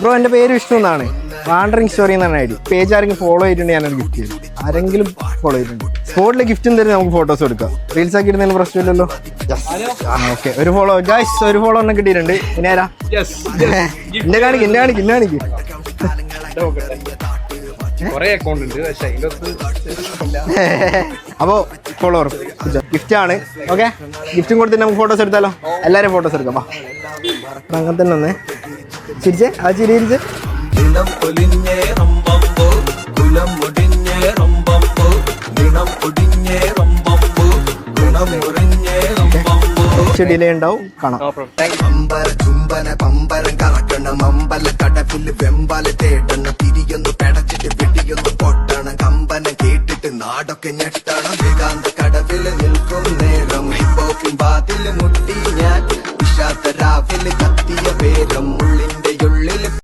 Bro എന്റെ പേര് വിഷ്ണു എന്നാണ്. വാണ്ടറിങ് സ്റ്റോറി എന്നാണ് ഐ ഡി. പേജ് ആരെങ്കിലും ഫോളോ ചെയ്തിട്ടുണ്ടെങ്കിൽ ഞാനൊരു ഗിഫ്റ്റ് ചെയ്യും. ആരെങ്കിലും ഫോളോ ചെയ്തിട്ടുണ്ട് സ്പോട്ടിൽ ഗിഫ്റ്റും തരും നമുക്ക് ഫോട്ടോസ് എടുക്കാം. റീൽസ് ആക്കി ഇടുന്നതിന് പ്രശ്നമില്ലല്ലോ? ഓക്കെ ഒരു ഫോളോ ഗായ്സ് ഒരു ഫോളോ ഒന്നും കിട്ടിയിട്ടുണ്ട്. ഇനി ആരാ? കാണിക്ക് ഇന്നെ കാണിക്ക് ഇന്നെ കാണിക്ക്. അപ്പോ ഫോളോവർ ഗിഫ്റ്റ് ആണ്. ഓക്കെ ഗിഫ്റ്റും കൊടുത്തിട്ട് നമുക്ക് ഫോട്ടോസ് എടുത്താലോ? എല്ലാവരും ഫോട്ടോസ് എടുക്കാം വാ. അങ്ങനെ തന്നെ ഒന്ന് ചിരിച്ചേ? ആ ചിരിച്ച്. ഡിലേ ഉണ്ടാവും. കാണാം. പമ്പരം അമ്പല കടപ്പിൽ വെമ്പാല തേടണം. തിരിയൊന്ന് പെടച്ചിട്ട് പിടിയൊന്ന് പൊട്ടണം. കമ്പന കേട്ടിട്ട് നാടൊക്കെ ഞെട്ടണം. ഏകാന്ത നിൽക്കും നേരം. ഹിപ്പോക്കും ബാതിൽ